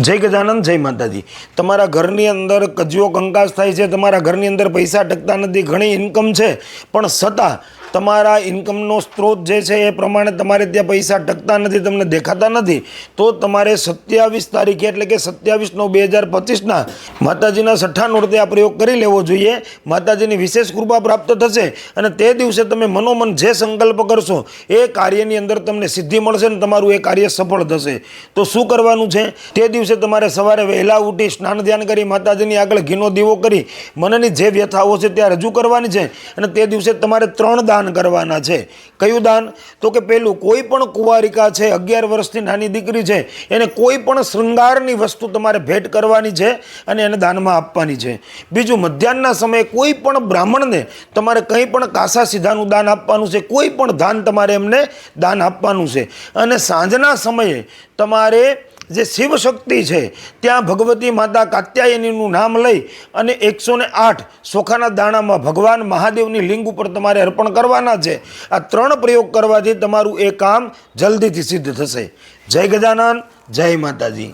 જય ગજાનંદ, જય માતાજી. તમારા ઘરની અંદર કજિયો કંકાસ થાય છે, તમારા ઘરની અંદર પૈસા ટકતા નથી, ઘણી ઇન્કમ છે. પણ છતાં તમારા ઇન્કમનો સ્ત્રોત જે છે એ પ્રમાણે તમારે ત્યાં પૈસા ટકતા નથી, તમને દેખાતા નથી, તો તમારે સત્યાવીસ તારીખે એટલે કે સત્યાવીસ નવ બે હજાર પચીસના માતાજીના છઠ્ઠા નોરતે આ પ્રયોગ કરી લેવો જોઈએ. માતાજીની વિશેષ કૃપા પ્રાપ્ત થશે અને તે દિવસે તમે મનોમન જે સંકલ્પ કરશો, એ કાર્યની અંદર તમને સિદ્ધિ મળશે ને તમારું એ કાર્ય સફળ થશે. તો શું કરવાનું છે? તે દિવસે તમારે સવારે વહેલા ઉઠી સ્નાન ધ્યાન કરી માતાજીની આગળ ઘીનો દીવો કરી મનની જે વ્યથાઓ છે, ત્યાં રજૂ કરવાની છે અને તે દિવસે તમારે ત્રણ દાન કરવાના છે. કયું દાન? તો કે પેલું કોઈ પણ કુંવારિકા છે, અગિયાર વર્ષની નાની દીકરી છે, એને કોઈ પણ શૃંગારની વસ્તુ તમારે ભેટ કરવાની છે અને એને દાનમાં આપવાની છે. બીજું, મધ્યાહનના સમયે કોઈ પણ બ્રાહ્મણને તમારે કંઈ પણ કાસા સીધાનું દાન આપવાનું છે, કોઈ પણ દાન તમારે એમને દાન આપવાનું છે. અને સાંજના સમયે તમારે જે શિવ શક્તિ છે, ત્યાં ભગવતી માતા કાત્યાયનીનું નામ લઈ અને એકસો ને આઠ સોખાના દાણામાં ભગવાન મહાદેવની લિંગ ઉપર તમારે અર્પણ કરવાના છે. આ ત્રણ પ્રયોગ કરવાથી તમારું એ કામ જલ્દીથી સિદ્ધ થશે. જય ગજાનન, જય માતાજી.